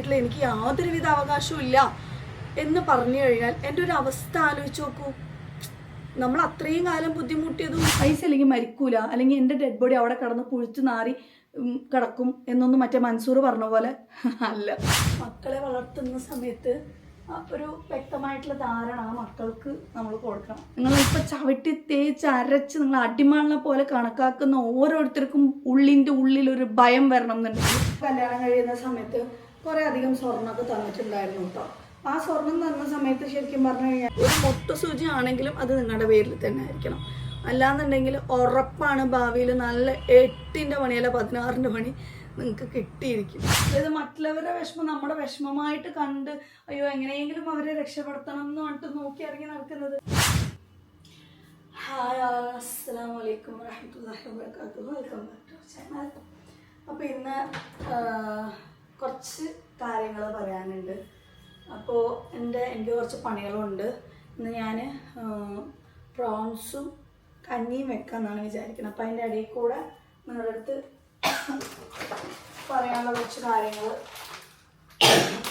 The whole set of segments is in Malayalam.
വീട്ടിൽ എനിക്ക് യാതൊരുവിധ അവകാശവും ഇല്ല എന്ന് പറഞ്ഞു കഴിഞ്ഞാൽ എന്റെ ഒരു അവസ്ഥ ആലോചിച്ച് നോക്കൂ. നമ്മൾ അത്രയും കാലം ബുദ്ധിമുട്ടിയതും പൈസ അല്ലെങ്കിൽ മരിക്കൂല. അല്ലെങ്കിൽ എന്റെ ഡെഡ് ബോഡി അവിടെ കടന്ന് കുഴിച്ചു നാറി കിടക്കും എന്നൊന്നും മറ്റേ മൻസൂർ പറഞ്ഞ പോലെ അല്ല. മക്കളെ വളർത്തുന്ന സമയത്ത് ഒരു വ്യക്തമായിട്ടുള്ള ധാരണ ആ മക്കൾക്ക് നമ്മൾ കൊടുക്കണം. നിങ്ങൾ ഇപ്പൊ ചവിട്ടി തേച്ച് അരച്ച് നിങ്ങൾ അടിമാളിനെ പോലെ കണക്കാക്കുന്ന ഓരോരുത്തർക്കും ഉള്ളിന്റെ ഉള്ളിൽ ഒരു ഭയം വരണം എന്നുണ്ടെങ്കിൽ. കല്യാണം കഴിയുന്ന സമയത്ത് കുറേ അധികം സ്വർണമൊക്കെ തന്നിട്ടുണ്ടായിരുന്നു കേട്ടോ. ആ സ്വർണം തന്ന സമയത്ത് ശരിക്കും പറഞ്ഞു കഴിഞ്ഞാൽ ഒരു മൊട്ട സൂചി ആണെങ്കിലും അത് നിങ്ങളുടെ പേരിൽ തന്നെ ആയിരിക്കണം. അല്ലാന്നുണ്ടെങ്കിൽ ഉറപ്പാണ് ഭാവിയിൽ നല്ല എട്ടിന്റെ പണിയല്ല പതിനാറിന്റെ പണി നിങ്ങൾക്ക് കിട്ടിയിരിക്കും. അതായത് മറ്റുള്ളവരുടെ വിഷമം നമ്മുടെ വിഷമമായിട്ട് കണ്ട് അയ്യോ എങ്ങനെയെങ്കിലും അവരെ രക്ഷപ്പെടുത്തണം എന്ന് പറഞ്ഞിട്ട് നോക്കി ഇറങ്ങി നടക്കുന്നത്. ഹായ് അസ്സാം വലൈക്കും വാഹമത്തല്ലാഹി വാബർക്കാത്തു വെൽക്കം ബാക്ക് ടു ചാനൽ അപ്പോൾ ഇന്ന് കുറച്ച് കാര്യങ്ങൾ പറയാനുണ്ട്. അപ്പോൾ എന്റെ എനിക്ക് കുറച്ച് പണികളുണ്ട്. ഇന്ന് ഞാൻ പ്രോൺസും കഞ്ഞിയും വെക്കാമെന്നാണ് വിചാരിക്കുന്നത്. അപ്പോൾ അതിന്റെ ഇടയിൽ കൂടെ നിങ്ങളുടെ അടുത്ത് പറയാനുള്ള കുറച്ച് കാര്യങ്ങൾ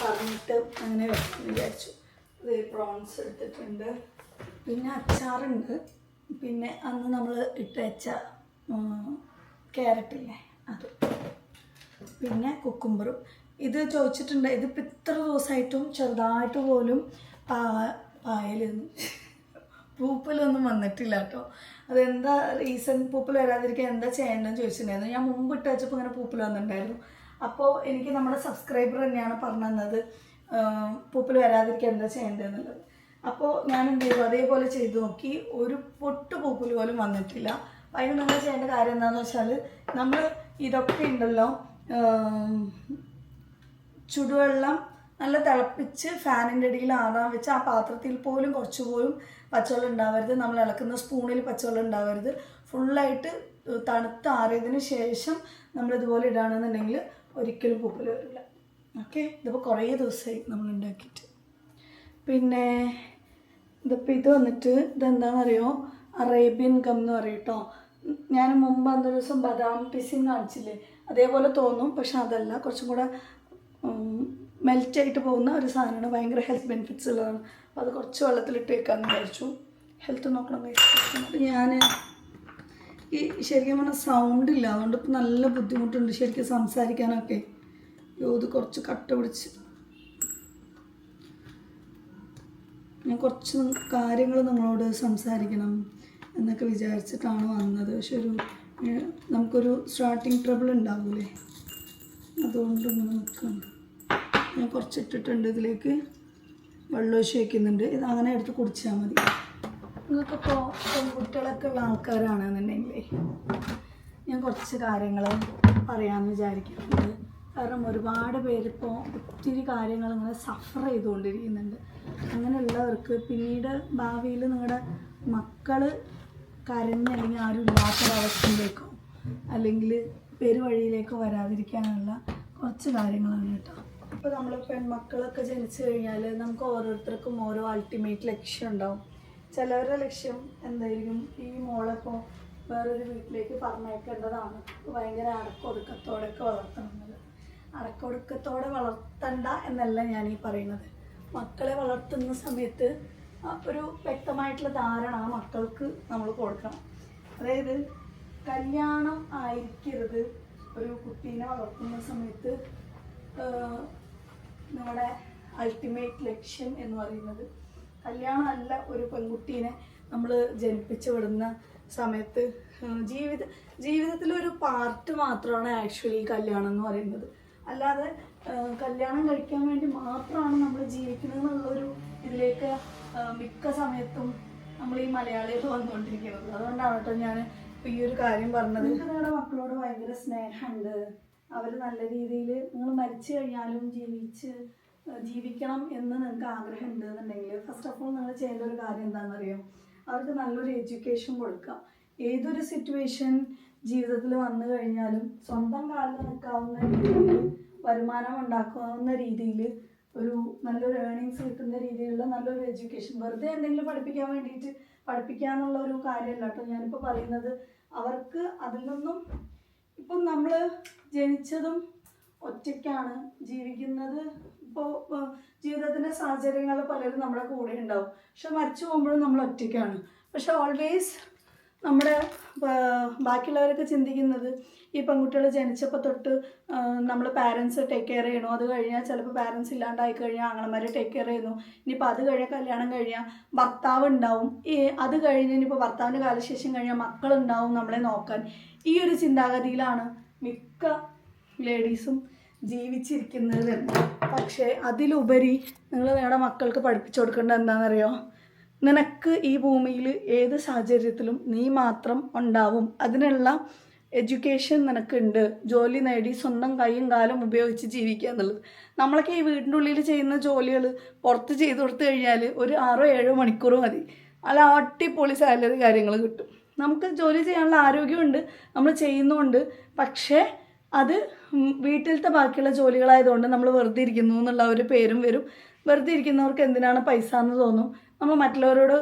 പറഞ്ഞിട്ട് അങ്ങനെ വെക്കാൻ വിചാരിച്ചു. ഇത് പ്രോൺസ് എടുത്തിട്ടുണ്ട്. പിന്നെ അച്ചാറുണ്ട്. പിന്നെ അന്ന് നമ്മൾ ഇട്ട് വെച്ച ക്യാരറ്റില്ലേ അത്. പിന്നെ കുക്കുംബറും ഇത് ചോദിച്ചിട്ടുണ്ട്. ഇതിപ്പോൾ ഇത്ര ദിവസമായിട്ടും ചെറുതായിട്ട് പോലും പാ പായലൊന്നും പൂപ്പലൊന്നും വന്നിട്ടില്ല കേട്ടോ. അതെന്താ റീസൺ പൂപ്പൽ വരാതിരിക്കാൻ എന്താ ചെയ്യേണ്ടതെന്ന് ചോദിച്ചിട്ടുണ്ടായിരുന്നു. ഞാൻ മുമ്പ് ഇട്ട് വെച്ചപ്പോൾ ഇങ്ങനെ പൂപ്പൽ വന്നിട്ടുണ്ടായിരുന്നു. അപ്പോൾ എനിക്ക് നമ്മുടെ സബ്സ്ക്രൈബർ തന്നെയാണ് പറഞ്ഞു തന്നത് പൂപ്പൽ വരാതിരിക്കാൻ എന്താ ചെയ്യേണ്ടതെന്നുള്ളത്. അപ്പോൾ ഞാൻ എന്ത് ചെയ്തു? അതേപോലെ ചെയ്തു നോക്കി. ഒരു പൊട്ട് പൂപ്പൽ പോലും വന്നിട്ടില്ല. അതിന് നമ്മൾ ചെയ്യേണ്ട കാര്യം എന്താണെന്ന് വെച്ചാൽ നമ്മൾ ഇതൊക്കെ ഉണ്ടല്ലോ ചുടുവെള്ളം നല്ല തിളപ്പിച്ച് ഫാനിന്റെ അടിയിൽ ആറാൻ വെച്ച് ആ പാത്രത്തിൽ പോലും കുറച്ച് പോലും പച്ചവെള്ളം ഉണ്ടാവരുത്. നമ്മൾ ഇളക്കുന്ന സ്പൂണിൽ പച്ചവെള്ളം ഉണ്ടാവരുത്. ഫുള്ളായിട്ട് തണുത്ത് ആറിയതിന് ശേഷം നമ്മൾ ഇതുപോലെ ഇടുകയാണെന്നുണ്ടെങ്കിൽ ഒരിക്കലും പൂപ്പൽ വരില്ല. ഓക്കെ? ഇതിപ്പോൾ കുറേ ദിവസമായി നമ്മൾ ഉണ്ടാക്കിയിട്ട്. പിന്നെ ഇതിപ്പോൾ ഇത് വന്നിട്ട് ഇതെന്താണെന്നറിയോ അറേബ്യൻ ഗം എന്ന് പറയും കേട്ടോ ഞാൻ മുമ്പ് അന്നൊരു ദിവസം ബദാം പിസിൻ കാണിച്ചില്ലേ? അതേപോലെ തോന്നും പക്ഷെ അതല്ല. കുറച്ചും കൂടെ മെൽറ്റായിട്ട് പോകുന്ന ഒരു സാധനമാണ്. ഭയങ്കര ഹെൽത്ത് ബെനിഫിറ്റ്സ് ഉള്ളതാണ്. അപ്പോൾ അത് കുറച്ച് വെള്ളത്തിലിട്ട് വെക്കാമെന്ന് വിചാരിച്ചു. ഹെൽത്ത് നോക്കണം ഞാൻ ഈ ശരിക്കും പറഞ്ഞാൽ സൗണ്ട് ഇല്ല. അതുകൊണ്ട് ഇപ്പം നല്ല ബുദ്ധിമുട്ടുണ്ട് ശരിക്കും സംസാരിക്കാനൊക്കെ. ഇത് കുറച്ച് കട്ട പിടിച്ച്. ഞാൻ കുറച്ച് കാര്യങ്ങൾ നിങ്ങളോട് സംസാരിക്കണം എന്നൊക്കെ വിചാരിച്ചിട്ടാണ് വന്നത്. പക്ഷെ ഒരു നമുക്കൊരു സ്റ്റാർട്ടിങ് ട്രബിൾ ഉണ്ടാവൂലേ? അതുകൊണ്ട് ഇങ്ങനെ നിൽക്കണം ഞാൻ കുറച്ച് ഇട്ടിട്ടുണ്ട് ഇതിലേക്ക്. വെള്ളം വയ്ക്കുന്നുണ്ട് ഇത് അങ്ങനെ എടുത്ത് കുടിച്ചാൽ മതി. നിങ്ങൾക്കിപ്പോൾ പെൺകുട്ടികളൊക്കെ ഉള്ള ആൾക്കാരാണെന്നുണ്ടെങ്കിലേ ഞാൻ കുറച്ച് കാര്യങ്ങൾ പറയാമെന്ന് വിചാരിക്കുന്നുണ്ട്. കാരണം ഒരുപാട് പേരിപ്പോൾ ഒത്തിരി കാര്യങ്ങൾ ഇങ്ങനെ സഫർ ചെയ്തുകൊണ്ടിരിക്കുന്നുണ്ട്. അങ്ങനെയുള്ളവർക്ക് പിന്നീട് ഭാവിയിൽ നിങ്ങളുടെ മക്കൾ കരഞ്ഞ് അല്ലെങ്കിൽ ആരും ഇല്ലാത്തൊരവസ്ഥയിലേക്കോ അല്ലെങ്കിൽ പെരുവഴിയിലേക്കോ വരാതിരിക്കാനുള്ള കുറച്ച് കാര്യങ്ങളാണ് കേട്ടോ. ഇപ്പോൾ നമ്മൾ പെൺമക്കളൊക്കെ ജനിച്ചു കഴിഞ്ഞാൽ നമുക്ക് ഓരോരുത്തർക്കും ഓരോ അൾട്ടിമേറ്റ് ലക്ഷ്യം ഉണ്ടാവും. ചിലവരുടെ ലക്ഷ്യം എന്തായിരിക്കും? ഈ മോളെപ്പോൾ വേറൊരു വീട്ടിലേക്ക് പറഞ്ഞേക്കേണ്ടതാണ് ഭയങ്കര അടക്കൊടുക്കത്തോടെയൊക്കെ വളർത്തണമെന്നത് അടക്കൊടുക്കത്തോടെ വളർത്തണ്ട എന്നല്ല ഞാൻ ഈ പറയുന്നത്. മക്കളെ വളർത്തുന്ന സമയത്ത് ഒരു വ്യക്തമായിട്ടുള്ള ധാരണ മക്കൾക്ക് നമ്മൾ കൊടുക്കണം. അതായത് കല്യാണം ആയിരിക്കരുത്. ഒരു കുട്ടീനെ വളർത്തുന്ന സമയത്ത് നമ്മുടെ അൾട്ടിമേറ്റ് ലക്ഷ്യം എന്ന് പറയുന്നത്. കല്യാണമല്ല ഒരു പെൺകുട്ടീനെ നമ്മൾ ജനിപ്പിച്ചു വിടുന്ന സമയത്ത് ജീവിത ജീവിതത്തിലൊരു പാർട്ട് മാത്രമാണ് ആക്ച്വലി കല്യാണം എന്ന് പറയുന്നത്. അല്ലാതെ കല്യാണം കഴിക്കാൻ വേണ്ടി മാത്രമാണ് നമ്മൾ ജീവിക്കുന്നത് എന്നുള്ളൊരു ഇതിലേക്ക് മിക്ക സമയത്തും നമ്മൾ ഈ മലയാളികൾ വന്നുകൊണ്ടിരിക്കുന്നത്. അതുകൊണ്ടാണ് കേട്ടോ ഞാൻ ഈ ഒരു കാര്യം പറഞ്ഞത്. നിങ്ങളുടെ മക്കളോട് ഭയങ്കര സ്നേഹമുണ്ട്. അവർ നല്ല രീതിയിൽ നിങ്ങൾ മരിച്ചു കഴിഞ്ഞാലും ജീവിച്ച് ജീവിക്കണം എന്ന് നിങ്ങൾക്ക് ആഗ്രഹമുണ്ട് എന്നുണ്ടെങ്കിൽ ഫസ്റ്റ് ഓഫ് ഓൾ നിങ്ങൾ ചെയ്യേണ്ട ഒരു കാര്യം എന്താണെന്നറിയോ? അവർക്ക് നല്ലൊരു എഡ്യൂക്കേഷൻ കൊടുക്കാം ഏതൊരു സിറ്റുവേഷൻ ജീവിതത്തിൽ വന്നു കഴിഞ്ഞാലും സ്വന്തം കാലിൽ നിൽക്കാവുന്ന രീതിയിൽ വരുമാനം ഉണ്ടാക്കാവുന്ന രീതിയിൽ ഒരു നല്ലൊരു ഏർണിങ്സ് കിട്ടുന്ന രീതിയിലുള്ള നല്ലൊരു എഡ്യൂക്കേഷൻ വെറുതെ എന്തെങ്കിലും പഠിപ്പിക്കാൻ വേണ്ടിയിട്ട് പഠിപ്പിക്കുക എന്നുള്ള ഒരു കാര്യമല്ല കേട്ടോ. ഞാനിപ്പോൾ പറയുന്നത് അവർക്ക് അതിൽ നിന്നും ഇപ്പം നമ്മൾ ജനിച്ചതും ഒറ്റയ്ക്കാണ് ജീവിക്കുന്നത്. ഇപ്പോൾ ജീവിതത്തിന്റെ സാഹചര്യങ്ങൾ പലരും നമ്മുടെ കൂടെ ഉണ്ടാവും. പക്ഷെ മരിച്ചു പോകുമ്പോഴും നമ്മൾ ഒറ്റയ്ക്കാണ്. പക്ഷെ ഓൾവേസ് നമ്മുടെ ബാക്കിയുള്ളവരൊക്കെ ചിന്തിക്കുന്നത് ഈ പെൺകുട്ടികൾ ജനിച്ചപ്പോൾ തൊട്ട് നമ്മൾ പാരൻസ് ടേക്ക് കെയർ ചെയ്യണു. അത് കഴിഞ്ഞാൽ ചിലപ്പോൾ പാരൻസ് ഇല്ലാണ്ടായി കഴിഞ്ഞാൽ അങ്ങനമാർ ടേക്ക് കെയർ ചെയ്യുന്നു. ഇനിയിപ്പോൾ അത് കഴിഞ്ഞാൽ കല്യാണം കഴിഞ്ഞാൽ ഭർത്താവ് ഉണ്ടാവും ഈ അത് കഴിഞ്ഞ് ഇനിയിപ്പോൾ ഭർത്താവിന്റെ കാലശേഷം കഴിഞ്ഞാൽ മക്കളുണ്ടാവും നമ്മളെ നോക്കാൻ. ഈ ഒരു ചിന്താഗതിയിലാണ് മിക്ക ലേഡീസും ജീവിച്ചിരിക്കുന്നത്. പക്ഷേ അതിലുപരി നിങ്ങൾ നിങ്ങളുടെ മക്കൾക്ക് പഠിപ്പിച്ചു കൊടുക്കേണ്ടത് എന്താണെന്നറിയോ നിനക്ക് ഈ ഭൂമിയിൽ ഏത് സാഹചര്യത്തിലും നീ മാത്രം ഉണ്ടാവും. അതിനുള്ള എഡ്യൂക്കേഷൻ നിനക്കുണ്ട്. ജോലി നേടി സ്വന്തം കൈയും കാലും ഉപയോഗിച്ച് ജീവിക്കുക എന്നുള്ളത്. നമ്മളൊക്കെ ഈ വീടിന്റെ ഉള്ളിൽ ചെയ്യുന്ന ജോലികൾ പുറത്ത് ചെയ്ത് കൊടുത്തു കഴിഞ്ഞാൽ ഒരു ആറോ ഏഴോ മണിക്കൂർ മതി. അല്ല അടിപൊളി സാലറി കാര്യങ്ങൾ കിട്ടും. നമുക്ക് ജോലി ചെയ്യാനുള്ള ആരോഗ്യമുണ്ട്. നമ്മൾ ചെയ്യുന്നുമുണ്ട് പക്ഷേ അത് വീട്ടിലത്തെ ബാക്കിയുള്ള ജോലികളായതുകൊണ്ട് നമ്മൾ വെറുതെ ഇരിക്കുന്നു എന്നുള്ള ഒരു പേരും വരും. വെറുതെ ഇരിക്കുന്നവർക്ക് എന്തിനാണ് പൈസ എന്ന് തോന്നും. നമ്മൾ മറ്റുള്ളവരോട്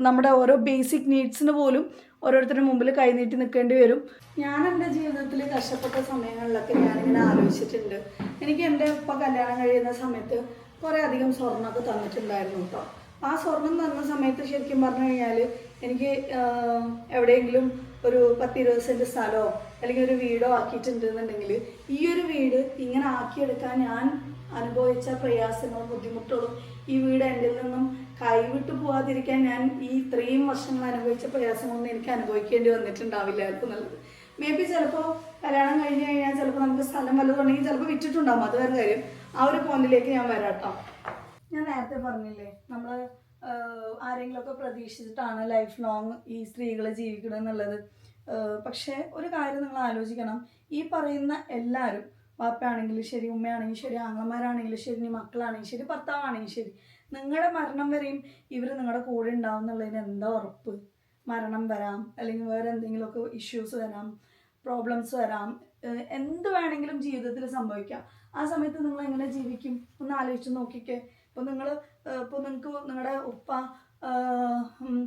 നമ്മുടെ ഓരോ ബേസിക് നീഡ്സിന് പോലും ഓരോരുത്തരുടെ മുമ്പിൽ കൈനീട്ടി നിൽക്കേണ്ടി വരും. ഞാൻ എന്റെ ജീവിതത്തിൽ കഷ്ടപ്പെട്ട സമയങ്ങളിലൊക്കെ ഞാനിങ്ങനെ ആലോചിച്ചിട്ടുണ്ട്. എനിക്ക് എന്റെ ഉപ്പ കല്യാണം കഴിയുന്ന സമയത്ത് കുറേ അധികം സ്വർണമൊക്കെ തന്നിട്ടുണ്ടായിരുന്നു കേട്ടോ. ആ സ്വർണം തന്ന സമയത്ത് ശരിക്കും പറഞ്ഞു കഴിഞ്ഞാൽ എനിക്ക് എവിടെയെങ്കിലും ഒരു പത്തിരുപത് സെന്റ് സ്ഥലമോ അല്ലെങ്കിൽ ഒരു വീടോ ആക്കിയിട്ടുണ്ടെന്നുണ്ടെങ്കിൽ ഈ ഒരു വീട് ഇങ്ങനെ ആക്കിയെടുക്കാൻ ഞാൻ അനുഭവിച്ച പ്രയാസങ്ങളും ബുദ്ധിമുട്ടുകളും ഈ വീട് എന്റെ നിന്നും കൈവിട്ടു പോവാതിരിക്കാൻ ഞാൻ ഈ ഇത്രയും വർഷങ്ങൾ അനുഭവിച്ച പ്രയാസങ്ങളൊന്നും എനിക്ക് അനുഭവിക്കേണ്ടി വന്നിട്ടുണ്ടാവില്ലായിരുന്നു നല്ലത് മേ ബി ചിലപ്പോൾ കല്യാണം കഴിഞ്ഞ് കഴിഞ്ഞാൽ ചിലപ്പോൾ നമുക്ക് സ്ഥലം വല്ലതുണ്ടെങ്കിൽ ചിലപ്പോൾ വിറ്റിട്ടുണ്ടാകും അത് വേറെ കാര്യം. ആ ഒരു പോയിന്റിലേക്ക് ഞാൻ വരാട്ടോ. ഞാൻ നേരത്തെ പറഞ്ഞില്ലേ നമ്മൾ ആരെങ്കിലുമൊക്കെ പ്രതീക്ഷിച്ചിട്ടാണ് ലൈഫ് ലോങ് ഈ സ്ത്രീകൾ ജീവിക്കണം എന്നുള്ളത്. പക്ഷേ ഒരു കാര്യം നിങ്ങൾ ആലോചിക്കണം. ഈ പറയുന്ന എല്ലാവരും വാപ്പയാണെങ്കിലും ശരി ഉമ്മയാണെങ്കിലും ശരി ആങ്ങളമാരാണെങ്കിലും ശരി ഇനി മക്കളാണെങ്കിലും ശരി ഭർത്താവാണെങ്കിലും ശരി നിങ്ങളുടെ മരണം വരെയും ഇവർ നിങ്ങളുടെ കൂടെ ഉണ്ടാവും എന്നുള്ളതിന് എന്താ ഉറപ്പ്? മരണം വരാം അല്ലെങ്കിൽ വേറെ എന്തെങ്കിലുമൊക്കെ ഇഷ്യൂസ് വരാം പ്രോബ്ലംസ് വരാം എന്ത് വേണമെങ്കിലും ജീവിതത്തിൽ സംഭവിക്കാം. ആ സമയത്ത് നിങ്ങൾ എങ്ങനെ ജീവിക്കും? ഒന്ന് ആലോചിച്ച് നോക്കിക്കേ. ഇപ്പോൾ നിങ്ങൾ ഇപ്പോൾ നിങ്ങൾക്ക് നിങ്ങളുടെ ഉപ്പ